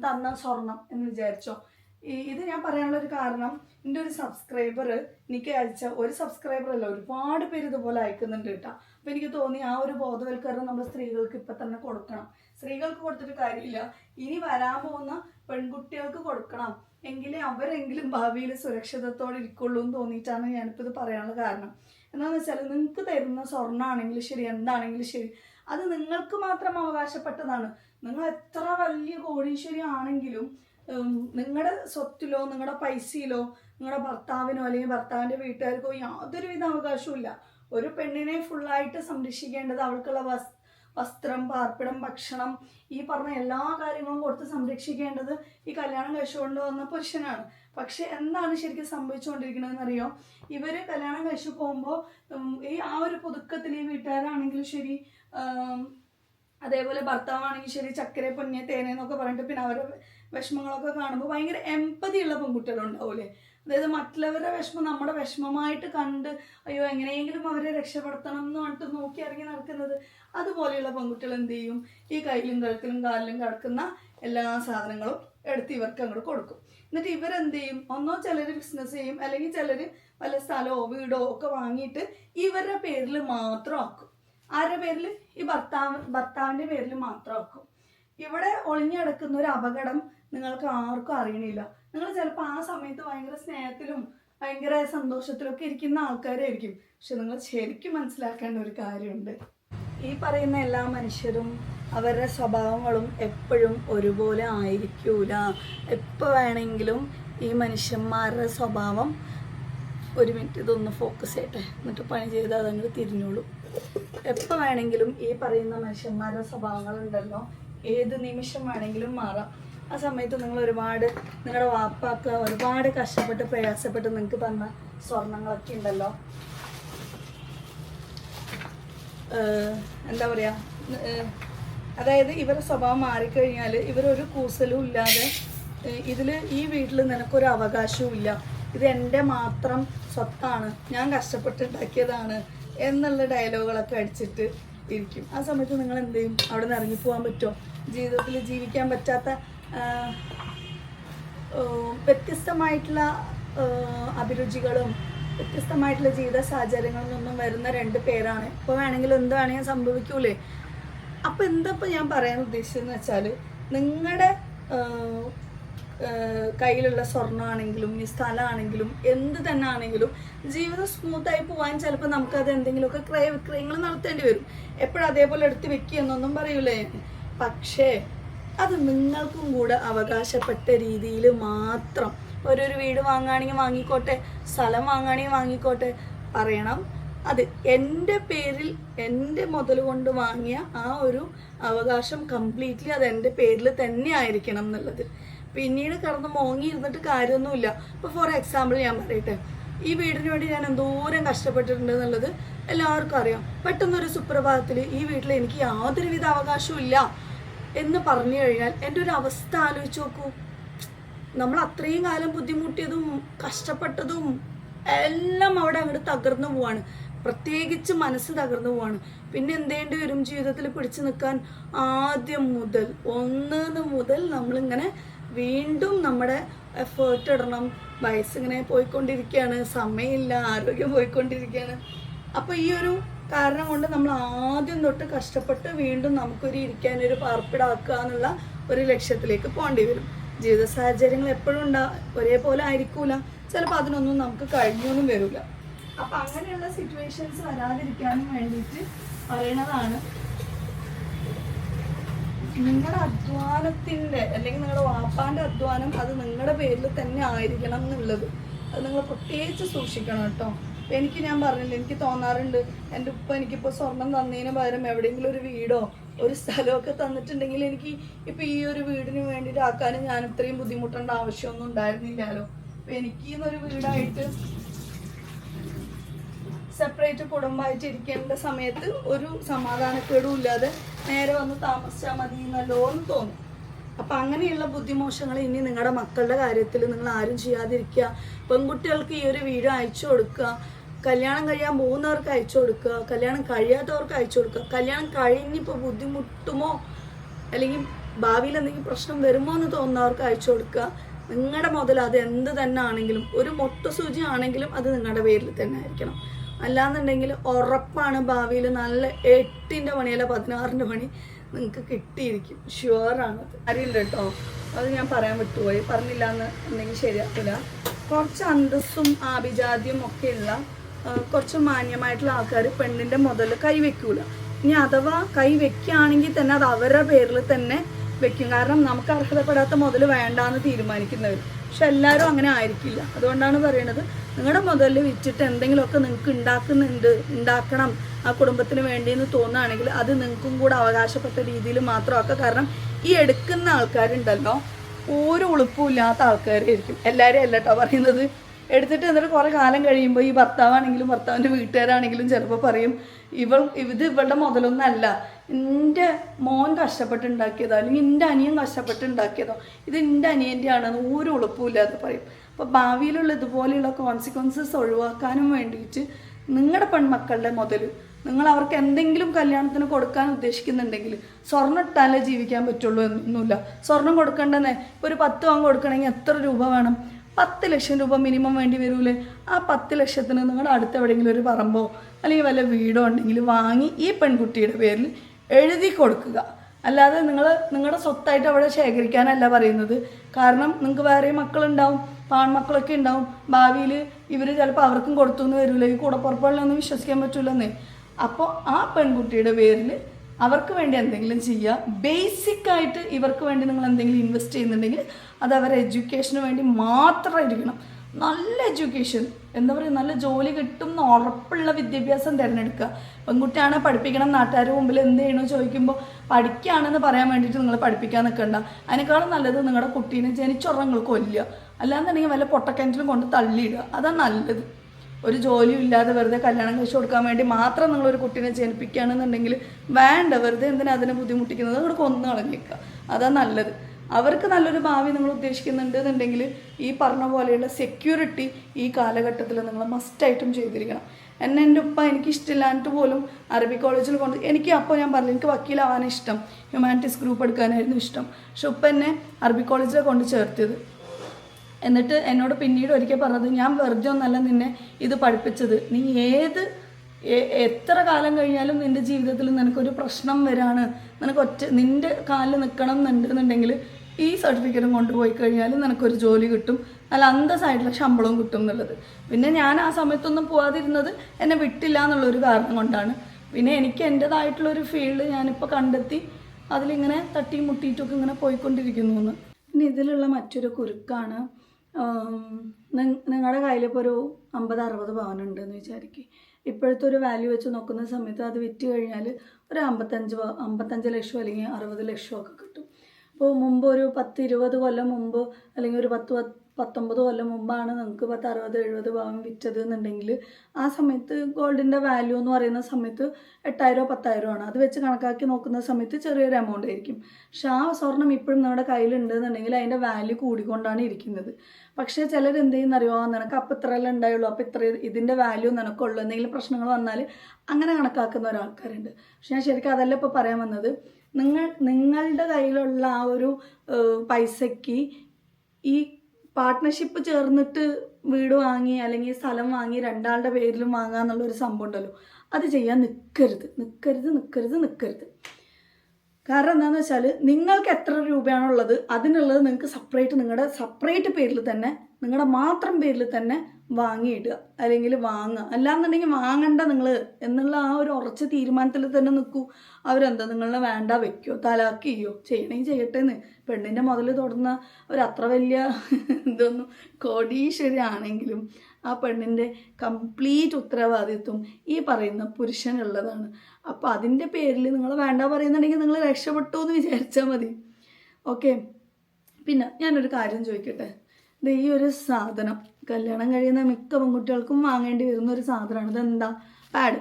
തന്ന സ്വർണം എന്ന് വിചാരിച്ചോ? ഇത് ഞാൻ പറയാനുള്ള ഒരു കാരണം എന്റെ ഒരു സബ്സ്ക്രൈബർ എനിക്ക് അയച്ച ഒരു സബ്സ്ക്രൈബർ അല്ല ഒരുപാട് പേര് ഇതുപോലെ അയക്കുന്നുണ്ട് കേട്ടോ. അപ്പോൾ എനിക്ക് തോന്നി ആ ഒരു ബോധവൽക്കരണം നമ്മൾ സ്ത്രീകൾക്ക് ഇപ്പം തന്നെ കൊടുക്കണം. സ്ത്രീകൾക്ക് കൊടുത്തിട്ട് കാര്യമില്ല. ഇനി വരാൻ പോകുന്ന പെൺകുട്ടികൾക്ക് കൊടുക്കണം. എങ്കിലേ അവരെങ്കിലും ഭാവിയിൽ സുരക്ഷിതത്തോടെ ഇരിക്കുള്ളൂ എന്ന് തോന്നിയിട്ടാണ് ഞാനിപ്പോൾ ഇത് പറയാനുള്ള കാരണം. എന്താണെന്ന് വെച്ചാൽ നിങ്ങൾക്ക് തരുന്ന സ്വർണമാണെങ്കിലും ശരി എന്താണെങ്കിലും ശരി അത് നിങ്ങൾക്ക് മാത്രം അവകാശപ്പെട്ടതാണ്. നിങ്ങൾ എത്ര വലിയ കോടീശ്വരി ആണെങ്കിലും നിങ്ങളുടെ സ്വത്തിലോ നിങ്ങളുടെ പൈസയിലോ നിങ്ങളുടെ ഭർത്താവിനോ അല്ലെങ്കിൽ ഭർത്താവിന്റെ വീട്ടുകാർക്കോ യാതൊരുവിധ അവകാശവും ഇല്ല ഒരു പെണ്ണിനെ ഫുള്ളായിട്ട് സംരക്ഷിക്കേണ്ടത് അവൾക്കുള്ള വസ് വസ്ത്രം പാർപ്പിടം ഭക്ഷണം ഈ പറഞ്ഞ എല്ലാ കാര്യങ്ങളും കൊടുത്ത് സംരക്ഷിക്കേണ്ടത് ഈ കല്യാണം കഴിച്ചുകൊണ്ട് വന്ന പുരുഷനാണ്. പക്ഷെ എന്താണ് ശരിക്കും സംഭവിച്ചുകൊണ്ടിരിക്കുന്നതെന്ന് അറിയോ ഇവർ കല്യാണം കഴിച്ചു പോകുമ്പോൾ ഈ ആ ഒരു പുതുക്കത്തിൽ ഈ വീട്ടുകാരാണെങ്കിലും ശരി അതേപോലെ ഭർത്താവാണെങ്കിൽ ശരി ചക്കര പൊന്നെ തേനെന്നൊക്കെ പറഞ്ഞിട്ട് പിന്നെ അവരുടെ വിഷമങ്ങളൊക്കെ കാണുമ്പോൾ ഭയങ്കര എമ്പതി ഉള്ള പെൺകുട്ടികളുണ്ടാവൂലേ അതായത് മറ്റുള്ളവരുടെ വിഷമം നമ്മുടെ വിഷമമായിട്ട് കണ്ട് അയ്യോ എങ്ങനെയെങ്കിലും അവരെ രക്ഷപ്പെടുത്തണം എന്ന് പറഞ്ഞിട്ട് നോക്കി ഇറങ്ങി നടക്കുന്നത്. അതുപോലെയുള്ള പെൺകുട്ടികൾ എന്ത് ചെയ്യും? ഈ കയ്യിലും കഴുത്തിലും കാലിലും കിടക്കുന്ന എല്ലാ സാധനങ്ങളും എടുത്ത് ഇവർക്ക് അങ്ങോട്ട് കൊടുക്കും. എന്നിട്ട് ഇവരെന്ത് ചെയ്യും? ഒന്നോ ചിലർ ബിസിനസ് ചെയ്യും അല്ലെങ്കിൽ ചിലർ വല്ല സ്ഥലമോ വീടോ ഒക്കെ വാങ്ങിയിട്ട് ഇവരുടെ പേരിൽ മാത്രം ആക്കും. ആരുടെ പേരിൽ ഈ ഭർത്താവ് ഭർത്താവിന്റെ പേരിൽ മാത്രം ആക്കും. ഇവിടെ ഒളിഞ്ഞടക്കുന്ന ഒരു അപകടം നിങ്ങൾക്ക് ആർക്കും അറിയണില്ല. നിങ്ങൾ ചിലപ്പോൾ ആ സമയത്ത് ഭയങ്കര സ്നേഹത്തിലും ഭയങ്കര സന്തോഷത്തിലും ഒക്കെ ഇരിക്കുന്ന ആൾക്കാരായിരിക്കും. പക്ഷെ നിങ്ങൾ ശരിക്കും മനസ്സിലാക്കേണ്ട ഒരു കാര്യമുണ്ട്. ഈ പറയുന്ന എല്ലാ മനുഷ്യരും അവരുടെ സ്വഭാവങ്ങളും എപ്പോഴും ഒരുപോലെ ആയിരിക്കൂല. എപ്പോൾ വേണമെങ്കിലും ഈ മനുഷ്യന്മാരുടെ സ്വഭാവം ഒരു മിനിറ്റ് ഇതൊന്ന് ഫോക്കസ് ചെയ്യട്ടെ. എന്നിട്ട് പണി ചെയ്ത് അതങ്ങ് തിരിഞ്ഞോളൂ. എപ്പോൾ വേണമെങ്കിലും ഈ പറയുന്ന മനുഷ്യന്മാരുടെ സ്വഭാവങ്ങളുണ്ടല്ലോ. ഏത് നിമിഷം വേണമെങ്കിലും മാറാം. ആ സമയത്ത് നിങ്ങൾ ഒരുപാട് നിങ്ങളുടെ വാപ്പാക്ക ഒരുപാട് കഷ്ടപ്പെട്ട് പ്രയാസപ്പെട്ട് നിങ്ങൾക്ക് തന്ന സ്വർണങ്ങളൊക്കെ ഉണ്ടല്ലോ. എന്താ പറയുക അതായത് ഇവരുടെ സ്വഭാവം മാറിക്കഴിഞ്ഞാൽ ഇവരൊരു കൂസലും ഇല്ലാതെ ഇതിൽ ഈ വീട്ടിൽ നിനക്കൊരു അവകാശവും ഇല്ല. ഇത് എന്റെ മാത്രം സ്വത്താണ്. ഞാൻ കഷ്ടപ്പെട്ടുണ്ടാക്കിയതാണ് എന്നുള്ള ഡയലോഗുകളൊക്കെ അടിച്ചിട്ട് ഇരിക്കും. ആ സമയത്ത് നിങ്ങൾ എന്ത് ചെയ്യും? അവിടെ നിന്ന് ഇറങ്ങിപ്പോകാൻ പറ്റുമോ? ജീവിതത്തിൽ ജീവിക്കാൻ പറ്റാത്ത വ്യത്യസ്തമായിട്ടുള്ള അഭിരുചികളും വ്യത്യസ്തമായിട്ടുള്ള ജീവിത സാഹചര്യങ്ങളിൽ നിന്നും വരുന്ന രണ്ട് പേരാണ്. ഇപ്പോൾ വേണമെങ്കിൽ എന്ത് വേണമെങ്കിൽ സംഭവിക്കൂലേ? അപ്പോൾ എന്താ ഇപ്പം ഞാൻ പറയാൻ ഉദ്ദേശിച്ചതെന്ന് വെച്ചാൽ നിങ്ങളുടെ കയ്യിലുള്ള സ്വർണമാണെങ്കിലും ഈ സ്ഥലമാണെങ്കിലും എന്ത് തന്നെ ആണെങ്കിലും ജീവിതം സ്മൂത്തായി പോകാൻ ചിലപ്പോൾ നമുക്കത് എന്തെങ്കിലുമൊക്കെ ക്രയ വിക്രയങ്ങൾ നടത്തേണ്ടി വരും. എപ്പോഴും അതേപോലെ എടുത്ത് വെക്കുക എന്നൊന്നും പറയൂലേ? പക്ഷേ അത് നിങ്ങൾക്കും കൂടെ അവകാശപ്പെട്ട രീതിയിൽ മാത്രം. ഓരോരു വീട് വാങ്ങുകയാണെങ്കിൽ വാങ്ങിക്കോട്ടെ സ്ഥലം വാങ്ങുകയാണെങ്കിൽ വാങ്ങിക്കോട്ടെ പറയണം. അത് എന്റെ പേരിൽ എന്റെ മുതൽ കൊണ്ട് വാങ്ങിയ ആ ഒരു അവകാശം കംപ്ലീറ്റ്ലി അത് എന്റെ പേരിൽ തന്നെ ആയിരിക്കണം എന്നുള്ളത്. പിന്നീട് കടന്ന് മോങ്ങി ഇരുന്നിട്ട് കാര്യമൊന്നുമില്ല. ഇപ്പോൾ ഫോർ എക്സാമ്പിൾ ഞാൻ പറയട്ടെ ഈ വീടിന് വേണ്ടി ഞാൻ എന്തോരം കഷ്ടപ്പെട്ടിട്ടുണ്ട് എന്നുള്ളത് എല്ലാവർക്കും അറിയാം. പെട്ടെന്നൊരു സുപ്രഭാതത്തിൽ ഈ വീട്ടിൽ എനിക്ക് യാതൊരുവിധ അവകാശവും ഇല്ല. എന്ന് പറഞ്ഞു കഴിഞ്ഞാൽ എന്റെ ഒരു അവസ്ഥ ആലോചിച്ച് നോക്കൂ. നമ്മൾ അത്രയും കാലം ബുദ്ധിമുട്ടിയതും കഷ്ടപ്പെട്ടതും എല്ലാം അവിടെ അങ്ങോട്ട് തകർന്നു പോവാണ്. പ്രത്യേകിച്ച് മനസ്സ് തകർന്നു പോവാണ്. പിന്നെ എന്തേണ്ടി വരും ജീവിതത്തിൽ പിടിച്ചു നിൽക്കാൻ? ആദ്യം മുതൽ ഒന്ന് മുതൽ നമ്മളിങ്ങനെ വീണ്ടും നമ്മുടെ എഫേർട്ട് ഇടണം. വയസ്സിങ്ങനെ പോയിക്കൊണ്ടിരിക്കുകയാണ് സമയമില്ല ആരോഗ്യം പോയിക്കൊണ്ടിരിക്കുകയാണ്. അപ്പോൾ ഈ ഒരു കാരണം കൊണ്ട് നമ്മൾ ആദ്യം തൊട്ട് കഷ്ടപ്പെട്ട് വീണ്ടും നമുക്കൊരു ഇരിക്കാനൊരു പാർപ്പിടാക്കുക എന്നുള്ള ഒരു ലക്ഷ്യത്തിലേക്ക് പോകേണ്ടി വരും. ജീവിത സാഹചര്യങ്ങൾ എപ്പോഴും ഉണ്ടാ ഒരേപോലെ ആയിരിക്കൂല. ചിലപ്പോൾ അതിനൊന്നും നമുക്ക് കഴിഞ്ഞൊന്നും വരില്ല. അപ്പം അങ്ങനെയുള്ള സിറ്റുവേഷൻസ് വരാതിരിക്കാനും വേണ്ടിയിട്ട് പറയണതാണ്. നിങ്ങളുടെ അധ്വാനത്തിന്റെ അല്ലെങ്കിൽ നിങ്ങളുടെ വാപ്പാന്റെ അധ്വാനം അത് നിങ്ങളുടെ പേരിൽ തന്നെ ആയിരിക്കണം എന്നുള്ളത്. അത് നിങ്ങൾ പ്രത്യേകിച്ച് സൂക്ഷിക്കണം കേട്ടോ. എനിക്ക് ഞാൻ പറഞ്ഞില്ല എനിക്ക് തോന്നാറുണ്ട് എന്റെ ഉപ്പ എനിക്കിപ്പോൾ സ്വർണം തന്നതിന് പകരം എവിടെയെങ്കിലും ഒരു വീടോ ഒരു സ്ഥലമൊക്കെ തന്നിട്ടുണ്ടെങ്കിൽ എനിക്ക് ഇപ്പം ഈ ഒരു വീടിന് വേണ്ടിയിട്ട് ആക്കാനും ഞാൻ ഇത്രയും ബുദ്ധിമുട്ടേണ്ട ആവശ്യമൊന്നും ഉണ്ടായിരുന്നില്ലല്ലോ. അപ്പം എനിക്ക് ഇന്നൊരു വീടായിട്ട് സെപ്പറേറ്റ് കുടുംബമായിട്ട് ഇരിക്കേണ്ട സമയത്ത് ഒരു സമാധാനക്കേടും ഇല്ലാതെ നേരെ വന്ന് താമസിച്ചാൽ മതി എന്നല്ലോ എന്ന് തോന്നും. അപ്പം അങ്ങനെയുള്ള ബുദ്ധിമോശങ്ങൾ ഇനി നിങ്ങളുടെ മക്കളുടെ കാര്യത്തിൽ നിങ്ങൾ ആരും ചെയ്യാതിരിക്കുക. പെൺകുട്ടികൾക്ക് ഈ ഒരു വീഡിയോ അയച്ചു കൊടുക്കുക. കല്യാണം കഴിയാൻ പോകുന്നവർക്ക് അയച്ചു കൊടുക്കുക. കല്യാണം കഴിയാത്തവർക്ക് അയച്ചു കൊടുക്കുക. കല്യാണം കഴിഞ്ഞിപ്പോൾ ബുദ്ധിമുട്ടുമോ? അല്ലെങ്കിൽ ഭാവിയിൽ എന്തെങ്കിലും പ്രശ്നം വരുമോ എന്ന് തോന്നുന്നവർക്ക് അയച്ചു കൊടുക്കുക. നിങ്ങളുടെ മുതൽ അത് എന്ത് തന്നെ ആണെങ്കിലും ഒരു മൊട്ട സൂചി ആണെങ്കിലും അത് നിങ്ങളുടെ പേരിൽ തന്നെ ആയിരിക്കണം. അല്ലാന്നുണ്ടെങ്കിൽ ഉറപ്പാണ് ഭാവിയിൽ നല്ല എട്ടിന്റെ പണിയല്ല പതിനാറിന്റെ പണി നിങ്ങൾക്ക് കിട്ടിയിരിക്കും. ഷുവറാണ് അറിയില്ല കേട്ടോ. അത് ഞാൻ പറയാൻ വിട്ടുപോയി. പറഞ്ഞില്ല എന്ന് ഉണ്ടെങ്കിൽ ശരിയാക്കില്ല കുറച്ച് അന്തസ്സും ആഭിജാതിയും ഒക്കെയുള്ള കുറച്ച് മാന്യമായിട്ടുള്ള ആൾക്കാർ പെണ്ണിന്റെ മുതൽ കൈവയ്ക്കൂല ഇനി അഥവാ കൈ വെക്കുകയാണെങ്കിൽ തന്നെ അത് അവരുടെ പേരിൽ തന്നെ വെക്കും. കാരണം നമുക്ക് അർഹതപ്പെടാത്ത മുതൽ വേണ്ടാന്ന് തീരുമാനിക്കുന്നവർ പക്ഷെ എല്ലാവരും അങ്ങനെ ആയിരിക്കില്ല. അതുകൊണ്ടാണ് പറയണത് നിങ്ങളുടെ മുതൽ വിറ്റിട്ട് എന്തെങ്കിലുമൊക്കെ നിങ്ങൾക്ക് ഉണ്ടാക്കുന്നുണ്ട് ഉണ്ടാക്കണം ആ കുടുംബത്തിന് വേണ്ടി എന്ന് തോന്നുകയാണെങ്കിൽ അത് നിങ്ങൾക്കും കൂടെ അവകാശപ്പെട്ട രീതിയിൽ മാത്രമാക്കുക. കാരണം ഈ എടുക്കുന്ന ആൾക്കാരുണ്ടല്ലോ ഒരു ഉളുപ്പും ഇല്ലാത്ത ആൾക്കാരായിരിക്കും. എല്ലാവരും അല്ല കേട്ടോ പറയുന്നത്. എടുത്തിട്ട് എന്നിട്ട് കുറേ കാലം കഴിയുമ്പോൾ ഈ ഭർത്താവാണെങ്കിലും ഭർത്താവിന്റെ വീട്ടുകാരാണെങ്കിലും ചിലപ്പോൾ പറയും ഇവൾ ഇത് ഇവളുടെ മുതലൊന്നല്ല. എന്റെ മോൻ കഷ്ടപ്പെട്ടുണ്ടാക്കിയതോ അല്ലെങ്കിൽ എന്റെ അനിയൻ കഷ്ടപ്പെട്ടുണ്ടാക്കിയതോ ഇത് എന്റെ അനിയന്റെ ആണെന്ന് ഒരു ഉളുപ്പുമില്ലാതെ പറയും. അപ്പോൾ ഭാവിയിലുള്ള ഇതുപോലെയുള്ള കോൺസിക്വൻസസ് ഒഴിവാക്കാനും വേണ്ടിയിട്ട് നിങ്ങളുടെ പെൺമക്കളുടെ മുതൽ നിങ്ങൾ അവർക്ക് എന്തെങ്കിലും കല്യാണത്തിന് കൊടുക്കാൻ ഉദ്ദേശിക്കുന്നുണ്ടെങ്കിൽ സ്വർണം ഇട്ടാലേ ജീവിക്കാൻ പറ്റുള്ളൂ എന്നൊന്നുമില്ല. സ്വർണം കൊടുക്കേണ്ടെന്നേ ഒരു പത്ത് വാങ്ങ് കൊടുക്കണമെങ്കിൽ എത്ര രൂപ വേണം? പത്ത് ലക്ഷം രൂപ മിനിമം വേണ്ടി വരൂലേ? ആ പത്ത് ലക്ഷത്തിന് നിങ്ങളുടെ അടുത്ത് എവിടെയെങ്കിലും ഒരു പറമ്പോ അല്ലെങ്കിൽ വല്ല വീടോ ഉണ്ടെങ്കിൽ വാങ്ങി ഈ പെൺകുട്ടിയുടെ പേരിൽ എഴുതി കൊടുക്കുക. അല്ലാതെ നിങ്ങൾ നിങ്ങളുടെ സ്വത്തായിട്ട് അവിടെ ശേഖരിക്കാനല്ല പറയുന്നത്. കാരണം നിങ്ങൾക്ക് വേറെ മക്കളുണ്ടാവും പാൺമക്കളൊക്കെ ഉണ്ടാവും. ഭാവിയിൽ ഇവർ ചിലപ്പോൾ അവർക്കും കൊടുത്തു എന്ന് വരില്ല ഈ കൂടപ്പുറപ്പുകളിലൊന്നും വിശ്വസിക്കാൻ പറ്റില്ലെന്നേ അപ്പോൾ ആ പെൺകുട്ടിയുടെ പേരിൽ അവർക്ക് വേണ്ടി എന്തെങ്കിലും ചെയ്യുക ബേസിക് ആയിട്ട് ഇവർക്ക് വേണ്ടി നിങ്ങൾ എന്തെങ്കിലും ഇൻവെസ്റ്റ് ചെയ്യുന്നുണ്ടെങ്കിൽ അത് അവരെ എഡ്യൂക്കേഷന് വേണ്ടി മാത്രമായിരിക്കണം. നല്ല എഡ്യൂക്കേഷൻ എന്താ പറയുക നല്ല ജോലി കിട്ടും എന്ന് ഉറപ്പുള്ള വിദ്യാഭ്യാസം തിരഞ്ഞെടുക്കുക. പെൺകുട്ടിയാണ് പഠിപ്പിക്കണം നാട്ടുകാരുടെ മുമ്പിൽ എന്ത് ചെയ്യണമെന്ന് ചോദിക്കുമ്പോൾ പഠിക്കുകയാണെന്ന് പറയാൻ വേണ്ടിയിട്ട് നിങ്ങൾ പഠിപ്പിക്കാൻ നിൽക്കണ്ട. അതിനേക്കാളും നല്ലത് നിങ്ങളുടെ കുട്ടീനെ ജനിച്ചുറങ്ങൾ കൊല്ലുക. അല്ലാന്നുണ്ടെങ്കിൽ വല്ല പൊട്ടക്കിണറ്റിലും കൊണ്ട് തള്ളിയിടുക. അതാണ് നല്ലത്. ഒരു ജോലിയും ഇല്ലാതെ വെറുതെ കല്യാണം കഴിച്ചു കൊടുക്കാൻ വേണ്ടി മാത്രം നിങ്ങളൊരു കുട്ടീനെ ജനിപ്പിക്കുകയാണെന്നുണ്ടെങ്കിൽ വേണ്ട വെറുതെ എന്തിനാ അതിനെ ബുദ്ധിമുട്ടിക്കുന്നത്? നിങ്ങൾ കൊന്നു കളഞ്ഞേക്കുക. അതാ നല്ലത്. അവർക്ക് നല്ലൊരു ഭാവി നിങ്ങൾ ഉദ്ദേശിക്കുന്നുണ്ട് എന്നുണ്ടെങ്കിൽ ഈ പറഞ്ഞ പോലെയുള്ള സെക്യൂരിറ്റി ഈ കാലഘട്ടത്തിൽ നിങ്ങൾ മസ്റ്റായിട്ടും ചെയ്തിരിക്കണം. എന്നെ എന്റെ ഉപ്പ എനിക്ക് ഇഷ്ടമില്ലാഞ്ഞിട്ട് പോലും അറബി കോളേജിൽ കൊണ്ട് എനിക്ക് അപ്പോൾ ഞാൻ പറഞ്ഞു എനിക്ക് വക്കീലാവാനിഷ്ടം ഹ്യൂമാനിറ്റീസ് ഗ്രൂപ്പ് എടുക്കാനായിരുന്നു ഇഷ്ടം. പക്ഷെ ഉപ്പ എന്നെ അറബി കോളേജിൽ കൊണ്ട് ചേർത്തിയത്. എന്നിട്ട് എന്നോട് പിന്നീട് ഒരിക്കൽ പറഞ്ഞത് ഞാൻ വെറുതെ ഒന്നല്ല നിന്നെ ഇത് പഠിപ്പിച്ചത്. നീ ഏത് എത്ര കാലം കഴിഞ്ഞാലും നിന്റെ ജീവിതത്തിൽ നിനക്കൊരു പ്രശ്നം വരാണ്. നിനക്ക് ഒറ്റ നിന്റെ കാലിൽ നിൽക്കണം എന്നുണ്ടെന്നുണ്ടെങ്കിൽ ഈ സർട്ടിഫിക്കറ്റും കൊണ്ടുപോയി കഴിഞ്ഞാൽ നിനക്കൊരു ജോലി കിട്ടും. നല്ല അന്തസ്സായിട്ടുള്ള ശമ്പളവും കിട്ടും എന്നുള്ളത്. പിന്നെ ഞാൻ ആ സമയത്തൊന്നും പോവാതിരുന്നത് എന്നെ വിട്ടില്ല എന്നുള്ളൊരു കാരണം കൊണ്ടാണ്. പിന്നെ എനിക്ക് എന്റെതായിട്ടുള്ളൊരു ഫീൽഡ് ഞാനിപ്പോൾ കണ്ടെത്തി അതിലിങ്ങനെ തട്ടിയും മുട്ടിയിട്ടൊക്കെ ഇങ്ങനെ പോയിക്കൊണ്ടിരിക്കുന്നു എന്ന്. പിന്നെ ഇതിലുള്ള മറ്റൊരു കുരുക്കാണ് നിങ്ങളുടെ കയ്യിലിപ്പോൾ ഒരു അമ്പത് അറുപത് പവനുണ്ടെന്ന് എന്ന് വിചാരിക്കുക ഇപ്പോഴത്തെ ഒരു വാല്യൂ വെച്ച് നോക്കുന്ന സമയത്ത് അത് വിറ്റ് കഴിഞ്ഞാൽ ഒരു അമ്പത്തഞ്ച് അമ്പത്തഞ്ച് ലക്ഷം അല്ലെങ്കിൽ അറുപത് ലക്ഷമൊക്കെ കിട്ടും. അപ്പോൾ മുമ്പ് ഒരു പത്ത് ഇരുപത് കൊല്ലം മുമ്പ് അല്ലെങ്കിൽ ഒരു പത്ത് പത്തൊമ്പത് കൊല്ലം മുമ്പാണ് നിങ്ങൾക്ക് പത്ത് അറുപത് എഴുപത് പവൻ വിറ്റത് എന്നുണ്ടെങ്കിൽ ആ സമയത്ത് ഗോൾഡിന്റെ വാല്യൂ എന്ന് പറയുന്ന സമയത്ത് എട്ടായിരോ പത്തായിരോ ആണ്. അത് വെച്ച് കണക്കാക്കി നോക്കുന്ന സമയത്ത് ചെറിയൊരു എമൗണ്ട് ആയിരിക്കും. പക്ഷെ ആ സ്വർണം ഇപ്പോഴും നമ്മുടെ കയ്യിലുണ്ട് എന്നുണ്ടെങ്കിൽ അതിന്റെ വാല്യൂ കൂടിക്കൊണ്ടാണ് ഇരിക്കുന്നത്. പക്ഷേ ചിലർ എന്ത് ചെയ്യുന്നറിയോ? "ആ, നിനക്ക് അപ്പം ഇത്രയല്ലേ ഉണ്ടായുള്ളൂ. അപ്പം ഇത്ര ഇതിന്റെ വാല്യൂ നിനക്കുള്ളൂ. എന്തെങ്കിലും പ്രശ്നങ്ങൾ വന്നാൽ അങ്ങനെ കണക്കാക്കുന്ന ഒരാൾക്കാരുണ്ട്. പക്ഷെ ഞാൻ ശരിക്കും അതല്ല ഇപ്പോൾ പറയാൻ വന്നത്. നിങ്ങൾ നിങ്ങളുടെ കയ്യിലുള്ള ആ ഒരു പൈസയ്ക്ക് ഈ പാർട്ട്ണർഷിപ്പ് ചേർന്നിട്ട് വീട് വാങ്ങി അല്ലെങ്കിൽ സ്ഥലം വാങ്ങി രണ്ടാളുടെ പേരിലും വാങ്ങുക എന്നുള്ളൊരു സംഭവം ഉണ്ടല്ലോ. അത് ചെയ്യാൻ നിൽക്കരുത് നിൽക്കരുത് നിൽക്കരുത് നിൽക്കരുത് കാരണം എന്താണെന്ന് വെച്ചാൽ നിങ്ങൾക്ക് എത്ര രൂപയാണുള്ളത് അതിനുള്ളത് നിങ്ങൾക്ക് സെപ്പറേറ്റ് നിങ്ങളുടെ സെപ്പറേറ്റ് പേരിൽ തന്നെ നിങ്ങളുടെ മാത്രം പേരിൽ തന്നെ വാങ്ങിയിടുക അല്ലെങ്കിൽ വാങ്ങുക. അല്ലാന്നുണ്ടെങ്കിൽ വാങ്ങണ്ട നിങ്ങൾ എന്നുള്ള ആ ഒരു ഉറച്ച തീരുമാനത്തിൽ തന്നെ നിൽക്കൂ. അവരെന്താ നിങ്ങളെ വേണ്ട വെക്കോ തലാക്ക് ചെയ്യോ ചെയ്യണമെങ്കിൽ ചെയ്യട്ടെ എന്ന് പെണ്ണിന്റെ മുതൽ തുടർന്ന ഒരു അത്ര വലിയ ഇതൊന്നും കോടീശ്വരി ആണെങ്കിലും ആ പെണ്ണിന്റെ കംപ്ലീറ്റ് ഉത്തരവാദിത്വം ഈ പറയുന്ന പുരുഷനുള്ളതാണ്. അപ്പോൾ അതിന്റെ പേരിൽ നിങ്ങൾ വേണ്ട പറയുന്നുണ്ടെങ്കിൽ നിങ്ങൾ രക്ഷപ്പെട്ടു എന്ന് വിചാരിച്ചാൽ മതി. ഓക്കെ? പിന്നെ ഞാനൊരു കാര്യം ചോദിക്കട്ടെ? ഈ ഒരു സാധനം. കല്യാണം കഴിയുന്ന മിക്ക പെൺകുട്ടികൾക്കും വാങ്ങേണ്ടി വരുന്ന ഒരു സാധനമാണ്. ഇതെന്താ? പാഡ്.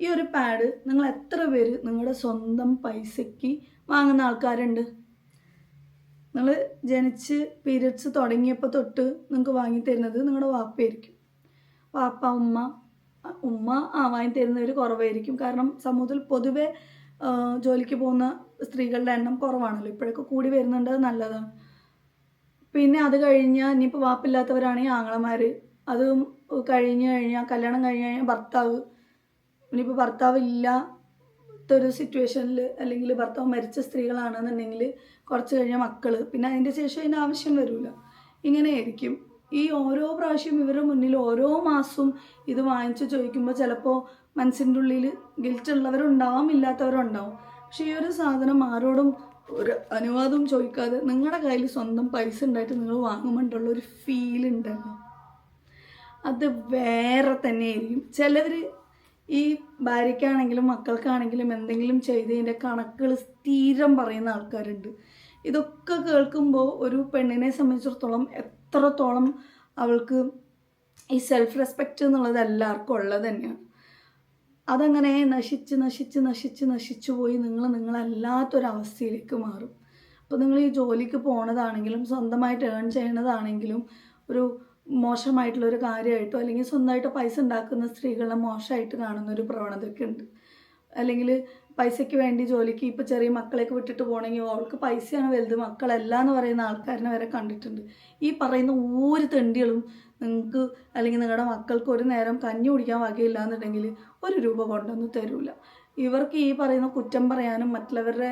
ഈ ഒരു പാഡ് നിങ്ങൾ എത്ര പേര് നിങ്ങളുടെ സ്വന്തം പൈസയ്ക്ക് വാങ്ങുന്ന ആൾക്കാരുണ്ട്? നിങ്ങൾ ജനിച്ച് പീരിയഡ്സ് തുടങ്ങിയപ്പോൾ തൊട്ട് നിങ്ങൾക്ക് വാങ്ങി തരുന്നത് നിങ്ങളുടെ വാപ്പയായിരിക്കും. വാപ്പ ഉമ്മ ഉമ്മ ആ വാങ്ങി തരുന്നവർ കുറവായിരിക്കും. കാരണം സമൂഹത്തിൽ പൊതുവെ ജോലിക്ക് പോകുന്ന സ്ത്രീകളുടെ എണ്ണം കുറവാണല്ലോ. ഇപ്പോഴൊക്കെ കൂടി വരുന്നുണ്ട് നല്ലതാണ്. പിന്നെ അത് കഴിഞ്ഞാൽ ഇനിയിപ്പോൾ വാപ്പില്ലാത്തവരാണെങ്കിൽ ആങ്ങളമാർ അത് കഴിഞ്ഞ് കഴിഞ്ഞാൽ കല്യാണം കഴിഞ്ഞ് കഴിഞ്ഞാൽ ഭർത്താവ്. ഇനിയിപ്പോൾ ഭർത്താവ് ഇല്ലാത്തൊരു സിറ്റുവേഷനിൽ അല്ലെങ്കിൽ ഭർത്താവ് മരിച്ച സ്ത്രീകളാണെന്നുണ്ടെങ്കിൽ കുറച്ച് കഴിഞ്ഞാൽ മക്കൾ പിന്നെ അതിന്റെ ശേഷം അതിന്റെ ആവശ്യം വരില്ല ഇങ്ങനെയായിരിക്കും. ഈ ഓരോ പ്രാവശ്യം ഇവരുടെ മുന്നിൽ ഓരോ മാസവും ഇത് വാങ്ങിച്ച് ചോദിക്കുമ്പോൾ ചിലപ്പോൾ മനസ്സിന്റെ ഉള്ളിൽ ഗിൽറ്റ് ഉള്ളവരുണ്ടാവാം ഇല്ലാത്തവരുണ്ടാവും. പക്ഷേ ഈ ഒരു സാധനം ആരോടും ഒരു അനുവാദം ചോദിക്കാതെ നിങ്ങളുടെ കയ്യിൽ സ്വന്തം പൈസ ഉണ്ടായിട്ട് നിങ്ങൾ വാങ്ങുമ്പോണ്ടുള്ള ഒരു ഫീൽ ഉണ്ടല്ലോ അത് വേറെ തന്നെയായിരിക്കും. ചിലവർ ഈ ഭാര്യയ്ക്കാണെങ്കിലും മക്കൾക്കാണെങ്കിലും എന്തെങ്കിലും ചെയ്തതിന്റെ കണക്കുകൾ സ്ഥിരം പറയുന്ന ആൾക്കാരുണ്ട്. ഇതൊക്കെ കേൾക്കുമ്പോൾ ഒരു പെണ്ണിനെ സംബന്ധിച്ചിടത്തോളം എത്രത്തോളം അവൾക്ക് ഈ സെൽഫ് റെസ്പെക്റ്റ് എന്നുള്ളത് എല്ലാവർക്കും ഉള്ളത് തന്നെയാണ്. അതങ്ങനെ നശിച്ച് നശിച്ച് നശിച്ച് നശിച്ചു പോയി നിങ്ങൾ നിങ്ങളല്ലാത്തൊരവസ്ഥയിലേക്ക് മാറും. അപ്പോൾ നിങ്ങൾ ഈ ജോലിക്ക് പോണതാണെങ്കിലും സ്വന്തമായിട്ട് ഏൺ ചെയ്യണതാണെങ്കിലും ഒരു മോശമായിട്ടുള്ള ഒരു കാര്യമായിട്ടോ അല്ലെങ്കിൽ സ്വന്തമായിട്ട് പൈസ ഉണ്ടാക്കുന്ന സ്ത്രീകളെ മോശമായിട്ട് കാണുന്ന ഒരു പ്രവണതയൊക്കെ ഉണ്ട്. അല്ലെങ്കിൽ പൈസയ്ക്ക് വേണ്ടി ജോലിക്ക് ഇപ്പോൾ ചെറിയ മക്കളെയൊക്കെ വിട്ടിട്ട് പോകണമെങ്കിൽ അവൾക്ക് പൈസയാണ് വലുത്. മക്കളല്ല എന്ന് പറയുന്ന ആൾക്കാരനെ വരെ കണ്ടിട്ടുണ്ട്. ഈ പറയുന്ന ഒരു തെണ്ടികളും നിങ്ങൾക്ക് അല്ലെങ്കിൽ നിങ്ങളുടെ മക്കൾക്ക് ഒരു നേരം കഞ്ഞി കുടിക്കാൻ വകയില്ല എന്നുണ്ടെങ്കിൽ ഒരു രൂപ കൊണ്ടൊന്നും തരൂല. ഇവർക്ക് ഈ പറയുന്ന കുറ്റം പറയാനും മറ്റുള്ളവരുടെ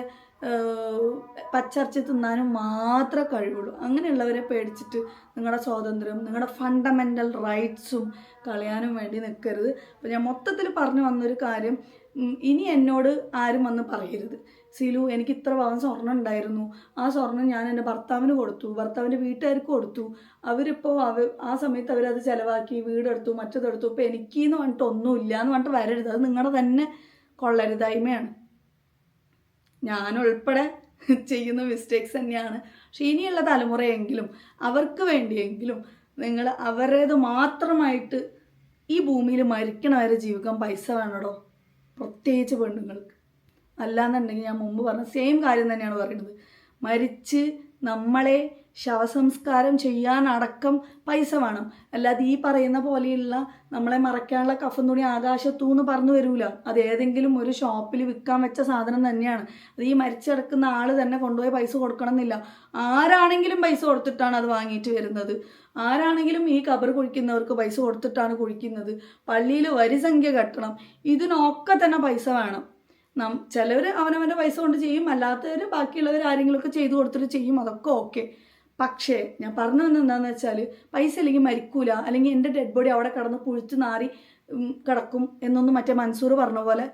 പച്ചർച്ച തിന്നാനും മാത്രമേ കഴിവുള്ളൂ. അങ്ങനെയുള്ളവരെ പേടിച്ചിട്ട് നിങ്ങളുടെ സ്വാതന്ത്ര്യം നിങ്ങളുടെ ഫണ്ടമെന്റൽ റൈറ്റ്സും കളയാനും വേണ്ടി നിൽക്കരുത്. അപ്പോൾ ഞാൻ മൊത്തത്തിൽ പറഞ്ഞു വന്നൊരു കാര്യം ഇനി എന്നോട് ആരും വന്ന് പറയരുത്. സിലു എനിക്ക് ഇത്ര പവൻ സ്വർണം ഉണ്ടായിരുന്നു. ആ സ്വർണം ഞാൻ എന്റെ ഭർത്താവിന് കൊടുത്തു. ഭർത്താവിന്റെ വീട്ടുകാർക്ക് കൊടുത്തു. അവരിപ്പോൾ അവർ ആ സമയത്ത് അവരത് ചിലവാക്കി വീടെടുത്തു മറ്റതെടുത്തു. ഇപ്പോൾ എനിക്ക് എന്ന് പറഞ്ഞിട്ട് ഒന്നുമില്ല എന്ന് പറഞ്ഞിട്ട് വരരുത്. അത് നിങ്ങളുടെ തന്നെ കൊള്ളരുതായ്മയാണ്. ഞാനുൾപ്പെടെ ചെയ്യുന്ന മിസ്റ്റേക്സ് തന്നെയാണ്. പക്ഷെ ഇനിയുള്ള തലമുറയെങ്കിലും അവർക്ക് വേണ്ടിയെങ്കിലും നിങ്ങൾ അവരുടേത് മാത്രമായിട്ട് ഈ ഭൂമിയിൽ മരിക്കണ വരെ ജീവിക്കാൻ പൈസ വേണടോ? പ്രത്യേകിച്ച് പെണ്ണുങ്ങൾക്ക്. അല്ലാന്നുണ്ടെങ്കിൽ ഞാൻ മുമ്പ് പറഞ്ഞ സെയിം കാര്യം തന്നെയാണ് പറയുന്നത് മരിച്ച് നമ്മളെ ശവസംസ്കാരം ചെയ്യാനടക്കം പൈസ വേണം. അല്ലാതെ ഈ പറയുന്ന പോലെയുള്ള നമ്മളെ മറയ്ക്കാനുള്ള കഫം തുണി ആകാശത്തൂന്ന് പറഞ്ഞു വരൂല. അത് ഏതെങ്കിലും ഒരു ഷോപ്പിൽ വിൽക്കാൻ വെച്ച സാധനം തന്നെയാണ്. അത് ഈ മരിച്ചടക്കുന്ന ആൾ തന്നെ കൊണ്ടുപോയി പൈസ കൊടുക്കണം എന്നില്ല ആരാണെങ്കിലും പൈസ കൊടുത്തിട്ടാണ് അത് വാങ്ങിയിട്ട് വരുന്നത്. ആരാണെങ്കിലും ഈ കബർ കുഴിക്കുന്നവർക്ക് പൈസ കൊടുത്തിട്ടാണ് കുഴിക്കുന്നത്. പള്ളിയിൽ വരിസംഖ്യ കെട്ടണം. ഇതിനൊക്കെ തന്നെ പൈസ വേണം. നം ചിലവർ അവനവന്റെ പൈസ കൊണ്ട് ചെയ്യും അല്ലാത്തവർ ബാക്കിയുള്ളവർ ആരെങ്കിലുമൊക്കെ ചെയ്തു കൊടുത്തിട്ട് ചെയ്യും അതൊക്കെ ഓക്കെ. പക്ഷേ ഞാൻ പറഞ്ഞു വന്നത് എന്താണെന്ന് വെച്ചാൽ പൈസ ഇല്ലെങ്കിൽ മരിക്കൂല അല്ലെങ്കിൽ എന്റെ ഡെഡ് ബോഡി അവിടെ കിടന്ന് പുഴുത്ത് നാറി കിടക്കും എന്നൊന്നും മറ്റേ മൻസൂർ പറഞ്ഞ പോലെ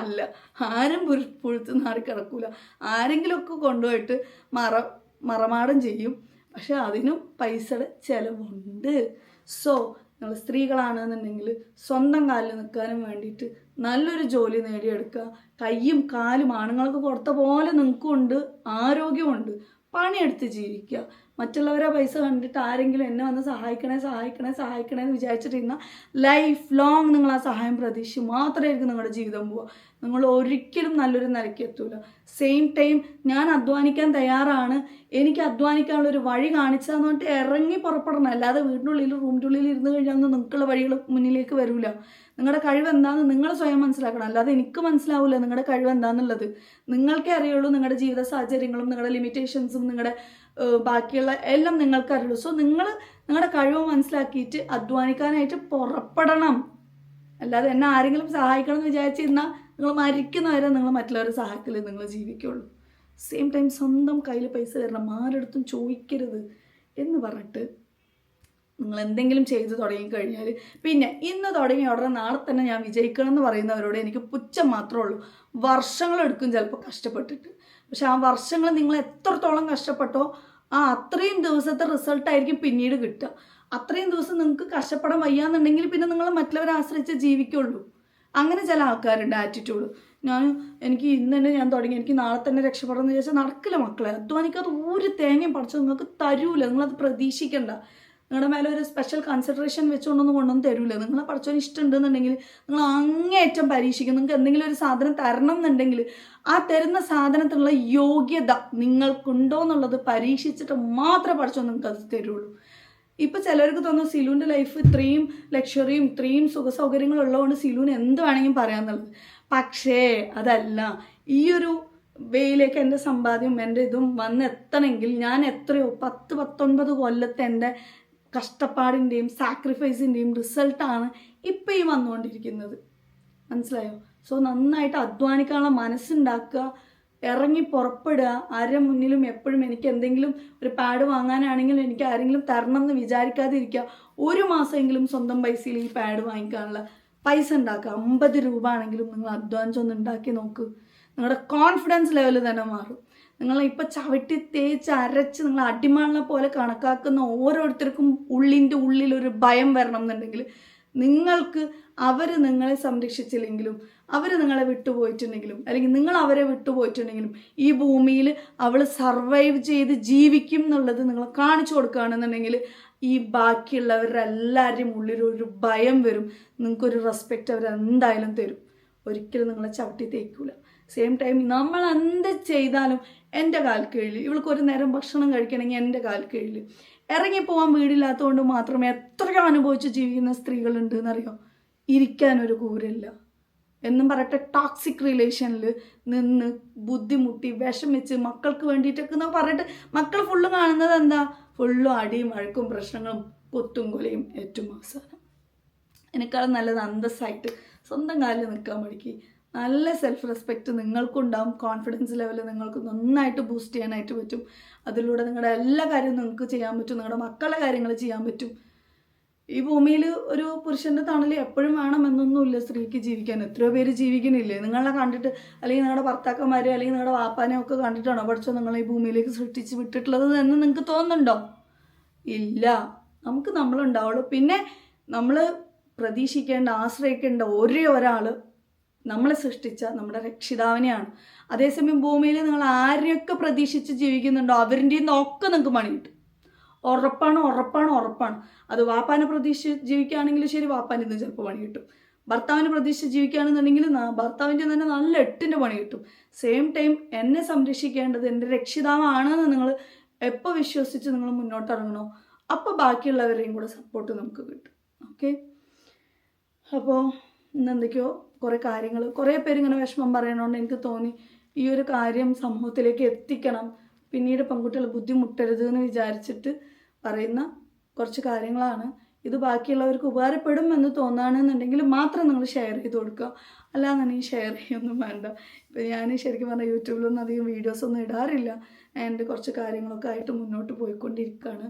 അല്ല. ആരും പുരു പുഴുത്ത് നാറി കിടക്കൂല. ആരെങ്കിലുമൊക്കെ കൊണ്ടുപോയിട്ട് മറ മറമാടം ചെയ്യും. പക്ഷെ അതിനും പൈസയുടെ ചിലവുണ്ട്. സോ നിങ്ങൾ സ്ത്രീകളാണെന്നുണ്ടെങ്കിൽ സ്വന്തം കാലിൽ നിൽക്കാനും വേണ്ടിയിട്ട് നല്ലൊരു ജോലി നേടിയെടുക്കുക. കയ്യും കാലും ആണുങ്ങൾക്ക് കൊടുത്ത പോലെ നിങ്ങൾക്കുണ്ട് ആരോഗ്യമുണ്ട് പണിയെടുത്ത് ജീവിക്കുക. മറ്റുള്ളവരെ പൈസ കണ്ടിട്ട് ആരെങ്കിലും എന്നെ വന്ന് സഹായിക്കണേ സഹായിക്കണേ സഹായിക്കണേ എന്ന് വിചാരിച്ചിട്ടിരുന്ന ലൈഫ് ലോങ് നിങ്ങൾ ആ സഹായം പ്രതീക്ഷിച്ച് മാത്രമായിരിക്കും നിങ്ങളുടെ ജീവിതം പോവുക. നിങ്ങൾ ഒരിക്കലും നല്ലൊരു നിലയ്ക്ക് എത്തൂല. സെയിം ടൈം ഞാൻ അധ്വാനിക്കാൻ തയ്യാറാണ്. എനിക്ക് അധ്വാനിക്കാനുള്ള ഒരു വഴി കാണിച്ചതെന്ന് പറഞ്ഞിട്ട് ഇറങ്ങി പുറപ്പെടണം. അല്ലാതെ വീടിനുള്ളിൽ റൂമിന്റെ ഉള്ളിൽ ഇരുന്ന് കഴിഞ്ഞാൽ നിങ്ങൾക്കുള്ള വഴികൾ മുന്നിലേക്ക് വരില്ല നിങ്ങളുടെ കഴിവ് എന്താണെന്ന് നിങ്ങൾ സ്വയം മനസ്സിലാക്കണം. അല്ലാതെ എനിക്ക് മനസ്സിലാവില്ല നിങ്ങളുടെ കഴിവ് എന്താണെന്നുള്ളത് നിങ്ങൾക്കേ അറിയുള്ളൂ നിങ്ങളുടെ ജീവിത സാഹചര്യങ്ങളും നിങ്ങളുടെ ലിമിറ്റേഷൻസും നിങ്ങളുടെ ബാക്കിയുള്ള എല്ലാം നിങ്ങൾക്ക് അറിയുള്ളൂ സോ നിങ്ങൾ നിങ്ങളുടെ കഴിവ് മനസ്സിലാക്കിയിട്ട് അധ്വാനിക്കാനായിട്ട് പുറപ്പെടണം. അല്ലാതെ എന്നെ ആരെങ്കിലും സഹായിക്കണം എന്ന് വിചാരിച്ചിരുന്നാൽ നിങ്ങൾ മരിക്കുന്നവരെ നിങ്ങൾ മറ്റുള്ളവരെ സഹായത്തിൽ നിങ്ങൾ ജീവിക്കുള്ളൂ. സെയിം ടൈം സ്വന്തം കയ്യിൽ പൈസ തരണം ആരെടുത്തും ചോദിക്കരുത് എന്ന് പറഞ്ഞിട്ട് നിങ്ങൾ എന്തെങ്കിലും ചെയ്ത് തുടങ്ങിക്കഴിഞ്ഞാൽ പിന്നെ ഇന്ന് തുടങ്ങിയ ഉടനെ നാളെ തന്നെ ഞാൻ വിജയിക്കണം എന്ന് പറയുന്നവരോട് എനിക്ക് പുച്ഛം മാത്രമേ ഉള്ളൂ. വർഷങ്ങളെടുക്കും ചിലപ്പോൾ കഷ്ടപ്പെട്ടിട്ട്. പക്ഷെ ആ വർഷങ്ങൾ നിങ്ങൾ എത്രത്തോളം കഷ്ടപ്പെട്ടോ ആ അത്രയും ദിവസത്തെ റിസൾട്ടായിരിക്കും പിന്നീട് കിട്ടുക. അത്രയും ദിവസം നിങ്ങൾക്ക് കഷ്ടപ്പെടാൻ വയ്യാന്നുണ്ടെങ്കിൽ പിന്നെ നിങ്ങൾ മറ്റുള്ളവരെ ആശ്രയിച്ച് ജീവിക്കുള്ളൂ. അങ്ങനെ ചില ആൾക്കാരുണ്ട് ആറ്റിറ്റ്യൂഡ് ഞാൻ എനിക്ക് ഇന്ന് തന്നെ ഞാൻ തുടങ്ങി എനിക്ക് നാളെ തന്നെ രക്ഷപ്പെടണമെന്ന് വിചാരിച്ചാൽ നടക്കില്ല മക്കളെ. അധ്വാനിക്കാത്ത ഒരു തേങ്ങയും പഠിച്ചു നിങ്ങൾക്ക് തരൂല. നിങ്ങളത് പ്രതീക്ഷിക്കണ്ട. നിങ്ങളുടെ മേലെ ഒരു സ്പെഷ്യൽ കൺസിഡറേഷൻ വെച്ചുകൊണ്ടൊന്നും കൊണ്ടൊന്നും തരൂല. നിങ്ങളെ പഠിച്ചവന് ഇഷ്ടമുണ്ടെന്നുണ്ടെങ്കിൽ നിങ്ങൾ അങ്ങേയറ്റം പരീക്ഷിക്കും. നിങ്ങൾക്ക് എന്തെങ്കിലും ഒരു സാധനം തരണം എന്നുണ്ടെങ്കിൽ ആ തരുന്ന സാധനത്തിനുള്ള യോഗ്യത നിങ്ങൾക്കുണ്ടോ എന്നുള്ളത് പരീക്ഷിച്ചിട്ട് മാത്രമേ പഠിച്ചോ നിങ്ങൾക്ക് അത് തരുള്ളൂ. ഇപ്പം ചിലർക്ക് തോന്നുന്നു സിലുവിന്റെ ലൈഫ് ഇത്രയും ലക്ഷറിയും ഇത്രയും സുഖ സൗകര്യങ്ങളും ഉള്ളതുകൊണ്ട് സിലുവിന് എന്ത് വേണമെങ്കിലും പറയാമെന്നുള്ളത്. പക്ഷേ അതല്ല ഈ ഒരു വേയിലേക്ക് എന്റെ സമ്പാദ്യം എന്റെ ഇതും വന്നെത്തണമെങ്കിൽ ഞാൻ എത്രയോ പത്ത് പത്തൊൻപത് കൊല്ലത്തെ എന്റെ കഷ്ടപ്പാടിന്റെയും സാക്രിഫൈസിന്റെയും റിസൾട്ടാണ് ഇപ്പം ഈ വന്നുകൊണ്ടിരിക്കുന്നത്. മനസ്സിലായോ? സോ നന്നായിട്ട് അധ്വാനിക്കാനുള്ള മനസ്സുണ്ടാക്കുക ഇറങ്ങി പുറപ്പെടുക ആരുടെ മുന്നിലും എപ്പോഴും എനിക്ക് എന്തെങ്കിലും ഒരു പാഡ് വാങ്ങാനാണെങ്കിലും എനിക്ക് ആരെങ്കിലും തരണം എന്ന് വിചാരിക്കാതിരിക്കുക ഒരു മാസമെങ്കിലും സ്വന്തം പൈസയിൽ ഈ പാഡ് വാങ്ങിക്കാനുള്ള പൈസ ഉണ്ടാക്കുക. അമ്പത് രൂപ ആണെങ്കിലും നിങ്ങൾ അധ്വാനിച്ചൊന്ന് ഉണ്ടാക്കി നോക്ക്. നിങ്ങളുടെ കോൺഫിഡൻസ് ലെവൽ തന്നെ മാറും. നിങ്ങൾ ഇപ്പോൾ ചവിട്ടി തേച്ച് അരച്ച് നിങ്ങൾ അടിമാളിനെ പോലെ കണക്കാക്കുന്ന ഓരോരുത്തർക്കും ഉള്ളിന്റെ ഒരു ഭയം വരണം എന്നുണ്ടെങ്കിൽ നിങ്ങൾക്ക് അവർ നിങ്ങളെ സംരക്ഷിച്ചില്ലെങ്കിലും അവർ നിങ്ങളെ വിട്ടുപോയിട്ടുണ്ടെങ്കിലും അല്ലെങ്കിൽ നിങ്ങൾ അവരെ വിട്ടുപോയിട്ടുണ്ടെങ്കിലും ഈ ഭൂമിയിൽ അവൾ സർവൈവ് ചെയ്ത് ജീവിക്കും എന്നുള്ളത് നിങ്ങൾ കാണിച്ചു കൊടുക്കുകയാണെന്നുണ്ടെങ്കിൽ ഈ ബാക്കിയുള്ളവരുടെ എല്ലാവരുടെയും ഉള്ളിൽ ഒരു ഭയം വരും. നിങ്ങൾക്കൊരു റെസ്പെക്റ്റ് അവർ എന്തായാലും തരും. ഒരിക്കലും നിങ്ങളെ ചവിട്ടി തേക്കൂല. സെയിം ടൈം നമ്മൾ എന്ത് ചെയ്താലും എന്റെ കാൽ കീഴിൽ ഇവൾക്ക് ഒരു നേരം ഭക്ഷണം കഴിക്കണമെങ്കിൽ എന്റെ കാൽ കീഴിൽ ഇറങ്ങിപ്പോവാൻ വീടില്ലാത്തതുകൊണ്ട് മാത്രമേ എത്രയോ അനുഭവിച്ച് ജീവിക്കുന്ന സ്ത്രീകളുണ്ട് എന്നറിയോ ഇരിക്കാനൊരു കൂരില്ല. എന്നും പറയട്ടെ ടോക്സിക് റിലേഷനിൽ നിന്ന് ബുദ്ധിമുട്ടി വിഷമിച്ച് മക്കൾക്ക് വേണ്ടിയിട്ടൊക്കെ എന്ന് പറഞ്ഞിട്ട് മക്കൾ ഫുള്ള് കാണുന്നത് എന്താ? ഫുള്ളും അടിയും വഴക്കും പ്രശ്നങ്ങളും കൊത്തും കൊലയും ഏറ്റവും അവസാനം. എന്നെക്കാളും നല്ലത് അന്തസ്സായിട്ട് സ്വന്തം കാലിൽ നിൽക്കാൻ പഠിക്കുക നല്ല സെൽഫ് റെസ്പെക്റ്റ് നിങ്ങൾക്കുണ്ടാവും. കോൺഫിഡൻസ് ലെവൽ നിങ്ങൾക്ക് നന്നായിട്ട് ബൂസ്റ്റ് ചെയ്യാനായിട്ട് പറ്റും. അതിലൂടെ നിങ്ങളുടെ എല്ലാ കാര്യവും നിങ്ങൾക്ക് ചെയ്യാൻ പറ്റും. നിങ്ങളുടെ മക്കളുടെ കാര്യങ്ങൾ ചെയ്യാൻ പറ്റും. ഈ ഭൂമിയിൽ ഒരു പുരുഷന്റെ തണൽ എപ്പോഴും വേണമെന്നൊന്നുമില്ല സ്ത്രീക്ക് ജീവിക്കാൻ. എത്രയോ പേര് ജീവിക്കുന്നില്ലേ? നിങ്ങളെ കണ്ടിട്ട് അല്ലെങ്കിൽ നിങ്ങളുടെ ഭർത്താക്കന്മാരെ അല്ലെങ്കിൽ നിങ്ങളുടെ വാപ്പാനെ ഒക്കെ കണ്ടിട്ടാണോ പഠിച്ചോ നിങ്ങളെ ഈ ഭൂമിയിലേക്ക് സൃഷ്ടിച്ച് വിട്ടിട്ടുള്ളത് എന്ന് നിങ്ങൾക്ക് തോന്നുന്നുണ്ടോ? ഇല്ല. നമുക്ക് നമ്മളുണ്ടാവുള്ളൂ പിന്നെ നമ്മൾ പ്രതീക്ഷിക്കേണ്ട ആശ്രയിക്കേണ്ട ഒരേ ഒരാൾ നമ്മളെ സൃഷ്ടിച്ച നമ്മുടെ രക്ഷിതാവിനെയാണ്. അതേസമയം ഭൂമിയിൽ നിങ്ങൾ ആരെയൊക്കെ പ്രതീക്ഷിച്ച് ജീവിക്കുന്നുണ്ടോ അവരിന്റെ ഒക്കെ നിങ്ങൾക്ക് പണി കിട്ടും. ഉറപ്പാണ് ഉറപ്പാണ് ഉറപ്പാണ്. അത് വാപ്പാനെ പ്രതീക്ഷിച്ച് ജീവിക്കുകയാണെങ്കിൽ ശരി വാപ്പാൻ ഇന്ന് ചിലപ്പോൾ പണി കിട്ടും. ഭർത്താവിനെ പ്രതീക്ഷിച്ച് ജീവിക്കുകയാണെന്നുണ്ടെങ്കിൽ ഭർത്താവിന്റെ തന്നെ നല്ല എട്ടിന്റെ പണി കിട്ടും. സെയിം ടൈം എന്നെ സംരക്ഷിക്കേണ്ടത് എന്റെ രക്ഷിതാവാണെന്ന് നിങ്ങൾ എപ്പോൾ വിശ്വസിച്ച് നിങ്ങൾ മുന്നോട്ടിറങ്ങണോ അപ്പോൾ ബാക്കിയുള്ളവരെയും കൂടെ സപ്പോർട്ട് നമുക്ക് കിട്ടും. ഓക്കെ അപ്പോൾ ഇന്ന് എന്തൊക്കെയോ കുറേ കാര്യങ്ങൾ കുറേ പേര് ഇങ്ങനെ വിഷമം പറയണോണ്ട് എനിക്ക് തോന്നി ഈ ഒരു കാര്യം സമൂഹത്തിലേക്ക് എത്തിക്കണം. പിന്നീട് പെൺകുട്ടികൾ ബുദ്ധിമുട്ടരുത് എന്ന് വിചാരിച്ചിട്ട് പറയുന്ന കുറച്ച് കാര്യങ്ങളാണ്. ഇത് ബാക്കിയുള്ളവർക്ക് ഉപകാരപ്പെടും എന്ന് തോന്നുകയാണെന്നുണ്ടെങ്കിൽ മാത്രം നിങ്ങൾ ഷെയർ ചെയ്ത് കൊടുക്കുക. അല്ലാന്നുണ്ടെങ്കിൽ ഷെയർ ചെയ്യൊന്നും വേണ്ട. ഇപ്പം ഞാൻ ശരിക്കും പറഞ്ഞാൽ യൂട്യൂബിലൊന്നും അധികം വീഡിയോസ് ഒന്നും ഇടാറില്ല. എന്റെ കുറച്ച് കാര്യങ്ങളൊക്കെ ആയിട്ട് മുന്നോട്ട് പോയിക്കൊണ്ടിരിക്കുകയാണ്.